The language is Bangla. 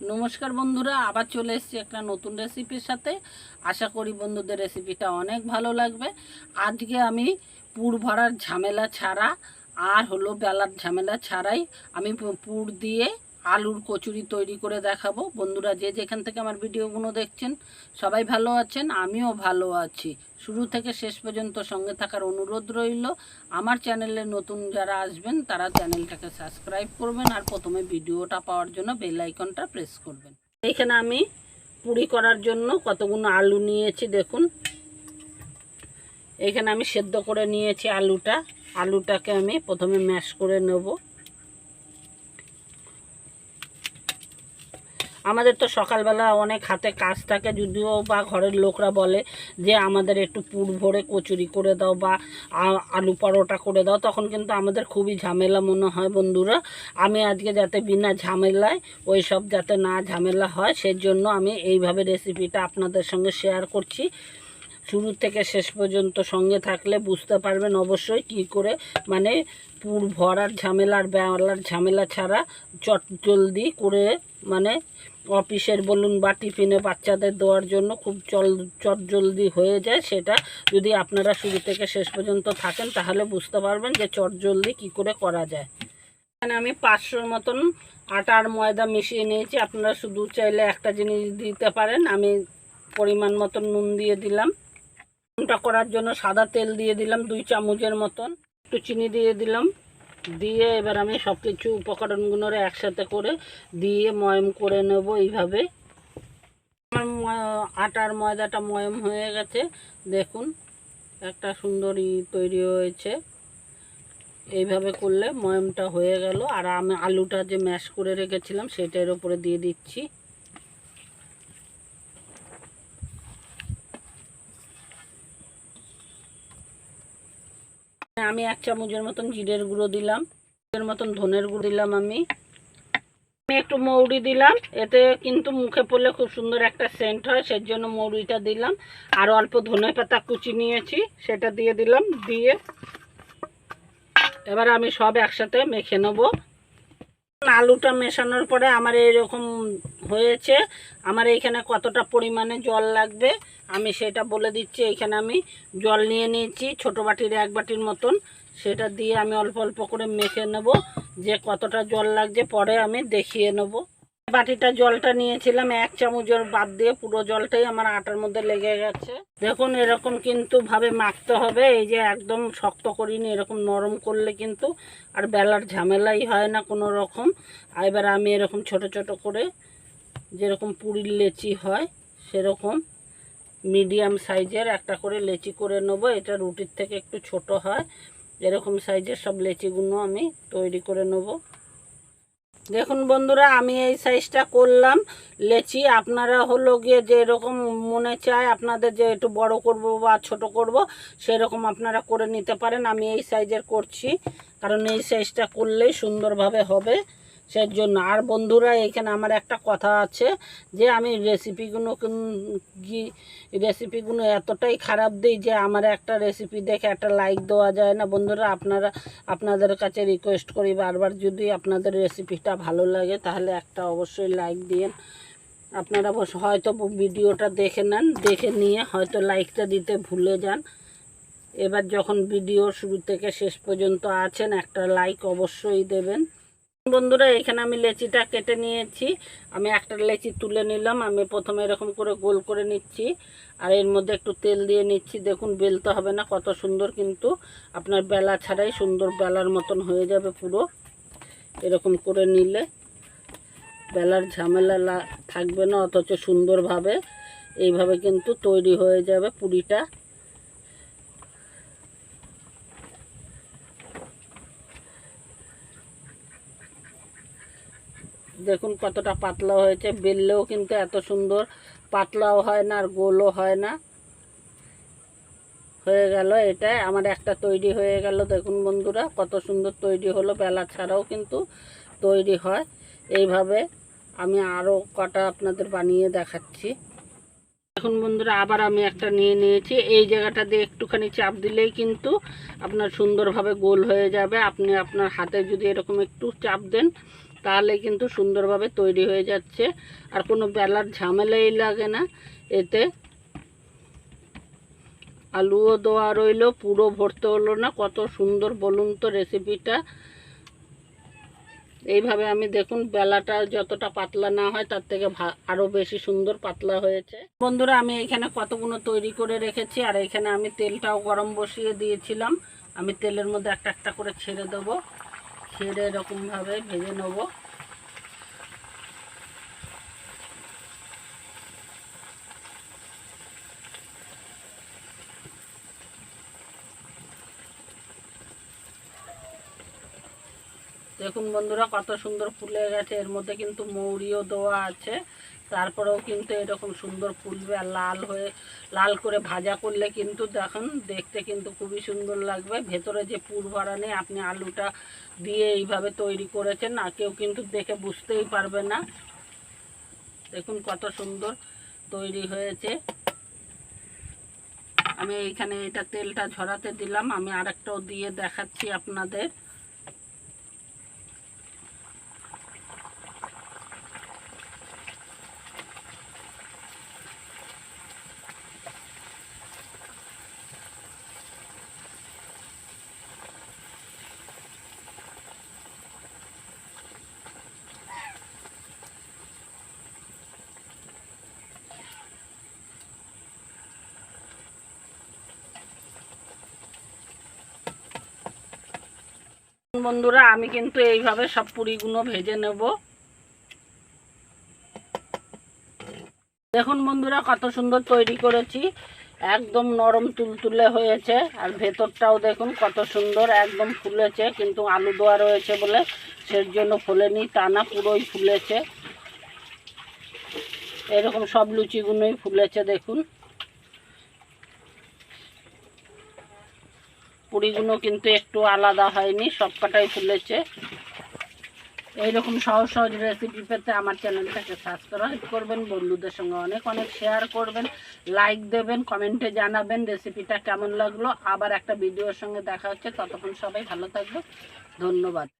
নমস্কার বন্ধুরা, আবার চলে এসেছি একটা নতুন রেসিপির সাথে। আশা করি বন্ধুদের রেসিপিটা অনেক ভালো লাগবে। আজকে আমি পুর ভরার ঝামেলা ছাড়া আর হলো বেলার ঝামেলা ছাড়াই আমি পুর দিয়ে আলুর কচুরি তৈরি করে দেখাবো। বন্ধুরা, যে যেখান থেকে আমার ভিডিওগুলো দেখছেন, সবাই ভালো আছেন, আমিও ভালো আছি। শুরু থেকে শেষ পর্যন্ত সঙ্গে থাকার অনুরোধ রইল, আমার চ্যানেলে নতুন যারা আসবেন, তারা চ্যানেলটাকে সাবস্ক্রাইব করবেন আর প্রথমে ভিডিওটা পাওয়ার জন্য বেল আইকনটা প্রেস করবেন। এখানে আমি পুরি করার জন্য কতগুলো আলু নিয়েছি, দেখুন। এখানে আমি সেদ্ধ করে নিয়েছি আলুটা। আলুটাকে আমি প্রথমে ম্যাশ করে নেব। আমাদের তো সকালবেলা অনেক হাতে কাজ থাকে, যদিও বা ঘরের লোকরা বলে যে আমাদের একটু পুর ভরে কচুরি করে দাও বা আলু পরোটা করে দাও, তখন কিন্তু আমাদের খুবই ঝামেলা মনে হয় বন্ধুরা। আমি আজকে যাতে বিনা ঝামেলায় ওই সব যাতে না ঝামেলা হয়, সেজন্য আমি এইভাবে রেসিপিটা আপনাদের সঙ্গে শেয়ার করছি। শুরু থেকে শেষ পর্যন্ত সঙ্গে থাকলে বুঝতে পারবেন অবশ্যই কি করে মানে পুর ভরার ঝামেলার বেলার ঝামেলা ছাড়া চট জলদি করে মানে অফিসের বলুন বা টিফিনে বাচ্চাদের দেওয়ার জন্য খুব চল, চট জলদি হয়ে যায়। সেটা যদি আপনারা শুরু থেকে শেষ পর্যন্ত থাকেন, তাহলে বুঝতে পারবেন যে চট জলদি কী করে করা যায়। এখানে আমি পাঁচশোর মতন আটা আর ময়দা মিশিয়ে নিয়েছি। আপনারা শুধু চাইলে একটা জিনিস দিতে পারেন। আমি পরিমাণ মতন নুন দিয়ে দিলাম। নুনটা করার জন্য সাদা তেল দিয়ে দিলাম দুই চামচের মতন। একটু চিনি দিয়ে দিলাম। দিয়ে এবার আমি সব কিছু উপকরণগুলো একসাথে করে দিয়ে ময়ম করে নেব এইভাবে। আমার আটার ময়দাটা ময়ম হয়ে গেছে। দেখুন, একটা সুন্দর ই তৈরি হয়েছে। এইভাবে করলে ময়মটা হয়ে গেল। আর আমি আলুটা যে ম্যাশ করে রেখেছিলাম সেটার উপরে দিয়ে দিচ্ছি। আমি এক চামচের মতন জিরের গুঁড়ো দিলাম, এর মতন ধনের গুঁড়ো দিলাম আমি। আমি একটু মৌরি দিলাম, এতে কিন্তু মুখে পড়লে খুব সুন্দর একটা সেন্ট হয় সেই জন্য মৌরিটা দিলাম। আর অল্প ধনে পাতা কুচি নিয়েছি, সেটা দিয়ে দিলাম, দিয়ে এবার আমি সব একসাথে মেখে নেব। আলুটা মেশানোর পরে আমার এরকম হয়েছে। আমার এইখানে কতটা পরিমাণে জল লাগবে, আমি সেটা বলে দিচ্ছি। এইখানে আমি জল নিয়ে নিয়েছি, ছোটো বাটির এক বাটির মতন। সেটা দিয়ে আমি অল্প অল্প করে মেখে নেব, যে কতটা জল লাগছে পরে আমি দেখিয়ে নেব। বাটিটা জলটা নিয়েছিলাম, এক চামচের বাদ দিয়ে পুরো জলটাই আমার আটার মধ্যে লেগে গেছে। দেখুন, এরকম কিন্তু ভাবে মাখতে হবে, এই যে একদম শক্ত করিনি, এরকম নরম করলে কিন্তু আর বেলার ঝামেলাই হয় না কোনো রকম এবার আমি এরকম ছোট ছোট করে যেরকম পুরীর লেচি হয়, সেরকম মিডিয়াম সাইজের একটা করে লেচি করে নেব। এটা রুটির থেকে একটু ছোট হয়, এরকম সাইজের সব লেচিগুলো আমি তৈরি করে নেব। দেখুন বন্ধুরা, আমি এই সাইজটা করলাম। লেচি আপনারা হলো গিয়ে যে এরকম মনে চায় আপনাদের যে একটু বড় করব বা ছোট করব, সেরকম আপনারা করে নিতে পারেন। আমি এই সাইজের করছি, কারণ এই সাইজটা করলেই সুন্দরভাবে হবে। সেই জন্য আর বন্ধুরা, এখানে আমার একটা কথা আছে যে, আমি রেসিপিগুলো রেসিপিগুলো এতটাই খারাপ দিই যে, আমার একটা রেসিপি দেখে একটা লাইক দেওয়া যায় না। বন্ধুরা, আপনারা, আপনাদের কাছে রিকোয়েস্ট করি, বারবার যদি আপনাদের রেসিপিটা ভালো লাগে, তাহলে একটা অবশ্যই লাইক দিন আপনারা হয়তো ভিডিওটা দেখে নেন, দেখে নিয়ে হয়তো লাইকটা দিতে ভুলে যান। এবার যখন ভিডিও শুরু থেকে শেষ পর্যন্ত আছেন, একটা লাইক অবশ্যই দেবেন। বন্ধুরা, এখানে আমি লেচিটা কেটে নিয়েছি। আমি একটা লেচি তুলে নিলাম। আমি প্রথমে এরকম করে গোল করে নিচ্ছি। আর এর মধ্যে একটু তেল দিয়ে নিচ্ছি। দেখুন, বেলতে হবে না, কত সুন্দর কিন্তু। আপনার বেলা ছাড়াই সুন্দর বেলার মতন হয়ে যাবে পুরো। এরকম করে নিলে বেলার ঝামেলা থাকবে না, অথচ সুন্দরভাবে। এইভাবে কিন্তু তৈরি হয়ে যাবে পুরিটা। দেখুন কতটা পাতলা হয়েছে, বেললেও কিন্তু এত সুন্দর। পাতলাও হয় না আর গোলও হয় না। হয়ে গেল এটা, আমার একটা তৈরি হয়ে গেল। দেখুন বন্ধুরা, কত সুন্দর তৈরি হলো। বেলা ছাড়াও কিন্তু তৈরি হয়। এইভাবে আমি আরও কটা আপনাদের বানিয়ে দেখাচ্ছি। এখন বন্ধুরা, আবার আমি একটা নিয়ে নিয়েছি। এই জায়গাটা দিয়ে একটুখানি চাপ দিলেই কিন্তু আপনার সুন্দরভাবে গোল হয়ে যাবে। আপনি আপনার হাতে যদি এরকম একটু চাপ দেন তাহলে কিন্তু সুন্দরভাবে তৈরি হয়ে যাচ্ছে। আর কোনো বেলার ঝামেলাই লাগে না। এতে আলুও দেওয়া রইল, পুরো ভরতে হলো না। কত সুন্দর বলুন তো রেসিপিটা এইভাবে আমি দেখুন বেলাটা যতটা পাতলা না হয়, তার থেকে ভা- আরও বেশি সুন্দর পাতলা হয়েছে। বন্ধুরা, আমি এখানে কতগুলো তৈরি করে রেখেছি, আর এখানে আমি তেলটাও গরম বসিয়ে দিয়েছিলাম। আমি তেলের মধ্যে একটা একটা করে ছেড়ে দেবো। ছেড়ে এরকমভাবে ভেজে নেব। দেখুন বন্ধুরা, কত সুন্দর ফুলে গেছে। এর মধ্যে কিন্তু মৌরিও দেওয়া আছে। তারপরেও কিন্তু এরকম সুন্দর ফুলবে আর লাল হয়ে, লাল করে ভাজা করলে কিন্তু দেখুন, দেখতে কিন্তু খুবই সুন্দর লাগবে। ভেতরে যে পুর ভরা নেই, আপনি আলুটা দিয়ে এইভাবে তৈরি করেছেন না কেউ কিন্তু দেখে বুঝতেই পারবে না। দেখুন কত সুন্দর তৈরি হয়েছে। আমি এইখানে এটা তেলটা ঝরাতে দিলাম, আমি আরেকটাও দিয়ে দেখাচ্ছি আপনাদের। বন্ধুরা, আমি কিন্তু এইভাবে সব পুরিগুলো ভেজে নেব। দেখুন বন্ধুরা, কত সুন্দর তৈরি করেছি। একদম নরম তুলতুলে হয়েছে, আর ভেতরটাও দেখুন কত সুন্দর একদম ফুলেছে, কিন্তু আলু দেওয়া রয়েছে বলে সের জন্য ফুলেনি, তা না পুরোই ফুলেছে। এরকম সব লুচিগুলোই ফুলেছে, দেখুন। পুরিগুলো কিন্তু একটু আলাদা হয়নি সব কটাই ফুলেছে। এইরকম সহজ সহজ রেসিপি পেতে আমার চ্যানেলটাকে সাবস্ক্রাইব করবেন, বন্ধুদের সঙ্গে অনেক অনেক শেয়ার করবেন লাইক দেবেন কমেন্টে জানাবেন রেসিপিটা কেমন লাগল। আবার একটা ভিডিওর সঙ্গে দেখা হচ্ছে, ততক্ষণ সবাই ভালো থাকবে ধন্যবাদ।